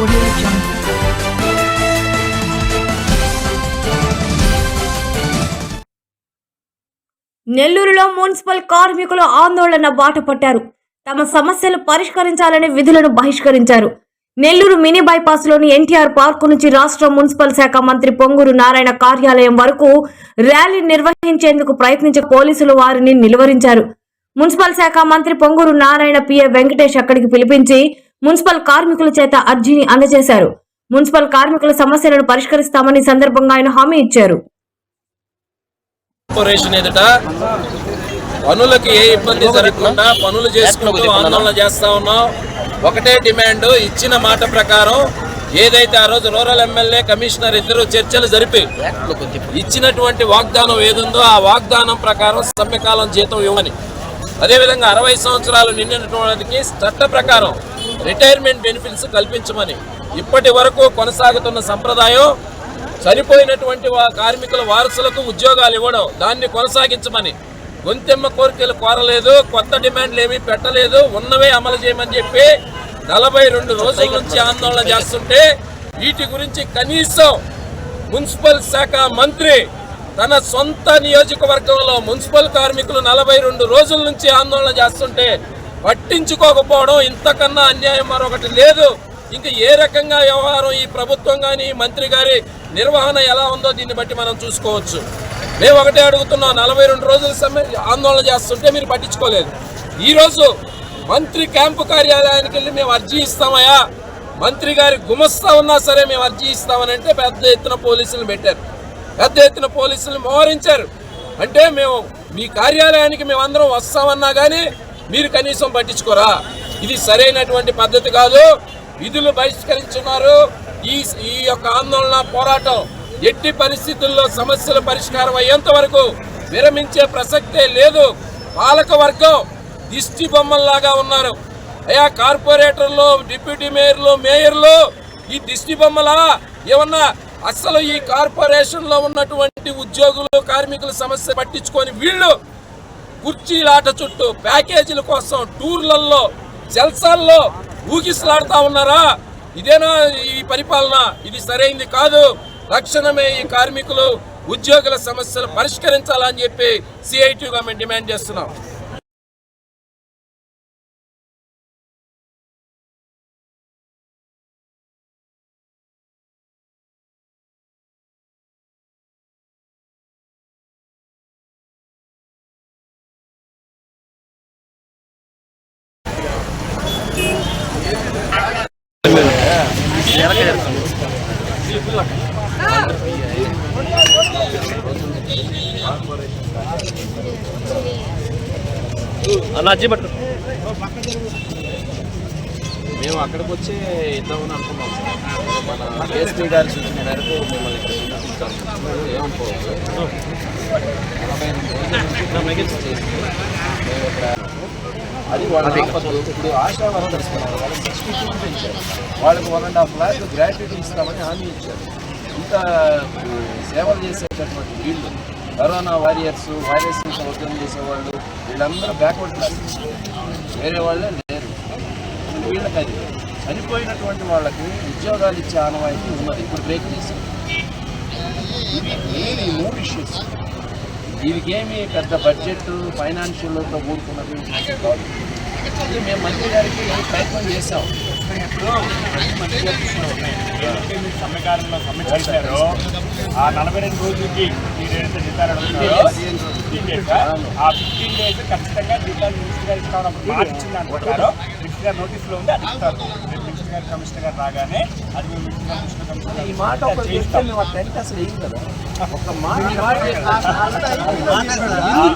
Audio Jungle. నెల్లూరులో municipal కార్మికులు ఆందోళన బాట పట్టారు. తమ సమస్యలు పరిష్కరించాలని విధులను బహిష్కరించారు. నెల్లూరు మినీ బైపాస్లోని ఎన్టీఆర్ పార్కు నుంచి రాష్ట్ర మున్సిపల్ శాఖ మంత్రి పొంగూరు నారాయణ కార్యాలయం వరకు ర్యాలీ నిర్వహించేందుకు ప్రయత్నించే పోలీసులు వారిని నిలువరించారు. మున్సిపల్ శాఖ మంత్రి పొంగూరు నారాయణ పిఏ వెంకటేష్ అక్కడికి పిలిపించి మున్సిపల్ కార్మికుల చేత అర్జీని అందజేశారు. మున్సిపల్ కార్మికుల సమస్యలను పరిష్కరిస్తామని సందర్భంగా ఆయన హామీ ఇచ్చారు. కార్పొరేషన్ ఎదుట పనులకు ఏ ఇబ్బంది జరగకుండా పనులు చేసుకుంటూ ఆందోళన చేస్తా ఉన్నాం. ఒకటే డిమాండ్ ఇచ్చిన మాట ప్రకారం ఏదైతే ఆ రోజు రూరల్ ఎమ్మెల్యే కమిషనర్ ఇద్దరు చర్చలు జరిపి ఇచ్చినటువంటి వాగ్దానం ఏదుందో ఆ వాగ్దానం ప్రకారం సమ్మెకాలం జీతం ఇవ్వని అదేవిధంగా అరవై సంవత్సరాలు నిండినటువంటి చట్ట ప్రకారం రిటైర్మెంట్ బెనిఫిట్స్ కల్పించమని ఇప్పటి వరకు కొనసాగుతున్న సంప్రదాయం చనిపోయినటువంటి కార్మికుల వారసులకు ఉద్యోగాలు ఇవ్వడం దాన్ని కొనసాగించమని గొంతెమ్మ కోరికలు కోరలేదు కొత్త డిమాండ్లు ఏమీ పెట్టలేదు ఉన్నవే అమలు చేయమని చెప్పి నలభై రెండు రోజుల నుంచి ఆందోళన చేస్తుంటే వీటి గురించి కనీసం మున్సిపల్ శాఖ మంత్రి తన సొంత నియోజకవర్గంలో మున్సిపల్ కార్మికులు నలభై రెండు రోజుల నుంచి ఆందోళన చేస్తుంటే పట్టించుకోకపోవడం ఇంతకన్నా అన్యాయం మరొకటి లేదు. ఇంకా ఏ రకంగా వ్యవహారం ఈ ప్రభుత్వం కానీ మంత్రి గారి నిర్వహణ ఎలా ఉందో దీన్ని బట్టి మనం చూసుకోవచ్చు. మేము ఒకటే అడుగుతున్నాం నలభై రెండు రోజుల సమ్మె ఆందోళన చేస్తుంటే మీరు పట్టించుకోలేదు. ఈరోజు మంత్రి క్యాంపు కార్యాలయానికి వెళ్ళి మేము అర్జీ ఇస్తామయ్యా? మంత్రి గారి గుమస్తా ఉన్నా సరే మేము అర్జీ ఇస్తామని అంటే పెద్ద ఎత్తున పోలీసులు పెట్టారు. పెద్ద ఎత్తున పోలీసులు మోహరించారు. అంటే మేము మీ కార్యాలయానికి మేమందరం వస్తామన్నా కానీ మీరు కనీసం పట్టించుకోరా. ఇది సరైనటువంటి పద్ధతి కాదు. విధులు బహిష్కరించున్నారు. ఈ ఈ యొక్క ఆందోళన పోరాటం ఎట్టి పరిస్థితుల్లో సమస్యల పరిష్కారం అయ్యేంత వరకు విరమించే ప్రసక్తే లేదు. పాలక వర్గం దిష్టి బొమ్మల్లాగా ఉన్నారు. అయా కార్పొరేటర్లు డిప్యూటీ మేయర్లు మేయర్లు ఈ దిష్టి బొమ్మలా ఏమన్నా అసలు ఈ కార్పొరేషన్లో ఉన్నటువంటి ఉద్యోగులు కార్మికుల సమస్య పట్టించుకొని వీళ్ళు కుర్చీలాట చుట్టూ ప్యాకేజీల కోసం టూర్లలో జల్సాల్లో ఊగిసలాడుతా ఉన్నారా? ఇదేనా ఈ పరిపాలన? ఇది సరైంది కాదు. తక్షణమే ఈ కార్మికులు ఉద్యోగుల సమస్యలు పరిష్కరించాలని చెప్పి సిఐటిగా మేము డిమాండ్ చేస్తున్నాం. మేము అక్కడికి వచ్చి ఇద్దామని అనుకున్నాం మన ఏఎస్పీ గారి సూచన మేరకు మిమ్మల్ని ఇక్కడ. ఏమనుకోవచ్చు అది వాళ్ళ. ఇప్పుడు ఆశా వర్కర్స్ ఉన్నారు. వాళ్ళకి సిక్స్టీ టూ పెంచారు వాళ్ళకి one and half lakh gratuity ఇస్తామని హామీ ఇచ్చారు. ఇంత సేవలు చేసేటటువంటి వీళ్ళు కరోనా వారియర్స్ వైరస్ ఉద్యమం చేసేవాళ్ళు వీళ్ళందరూ బ్యాక్వర్డ్ క్లాస్ వేరే వాళ్ళే లేరు. వీళ్ళకి అది చనిపోయినటువంటి వాళ్ళకి ఉద్యోగాలు ఇచ్చే ఆనవాయితీ ఉన్నది. ఇప్పుడు బ్రేక్ చేశారు ఇవి మెయిన్ ఈ మూడు ఇష్యూస్ దీనికేమి పెద్ద బడ్జెట్ ఫైనాన్షియల్తో కూడుకున్నది కాదు. ఇది మేము మంత్రి గారికి ప్రయత్నం చేసాం సమ్మెకాలంలో సమ్మె చేశారు ఆ నలభై రెండు రోజులకి మీరేదైతే ఏదైతే జీతాలు అడుగుతారో ఆ ఫిఫ్టీన్ డేస్ ఖచ్చితంగా జీతాలు మినిస్టర్ గారు ఇస్తామని అప్పుడు మాట అనుకుంటారు మినిస్టర్ గారు నోటీసులో ఉంది అది ఇస్తారు రేపు మినిస్టర్ గారు కమిషనర్ గారు రాగానే అది మేము మినిస్టర్ గారు కమిషనర్ కమిషనర్ ఈ మాట ఒక గారు చేస్తాం టెంట్ అసలు ఏం కదా ఒక మాట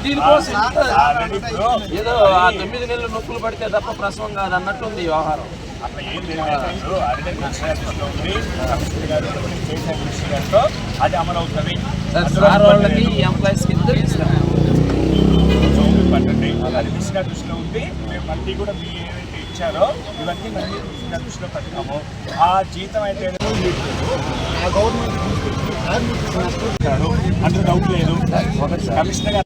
దీనికోసం ఏదో ఆ తొమ్మిది నెలలు నొప్పులు పడితే తప్ప ప్రసవం కాదు అన్నట్టుంది వ్యవహారం అట్లా ఏం లేదు అదే దృష్టిలో ఉంది. కమిషనర్ గారు చేసిన మినిస్టర్ గారితో అది అమలు అవుతుంది. పట్టండి అది మిషన్ దృష్టిలో ఉంది. మేము మళ్ళీ కూడా మీరు ఏవైతే ఇచ్చారో ఇవన్నీ మళ్ళీ మిషన్ దృష్టిలో పెట్టాము ఆ జీతం అయితే ఆ గవర్నమెంట్ అందులో డౌట్ లేదు. కమిషనర్ గారు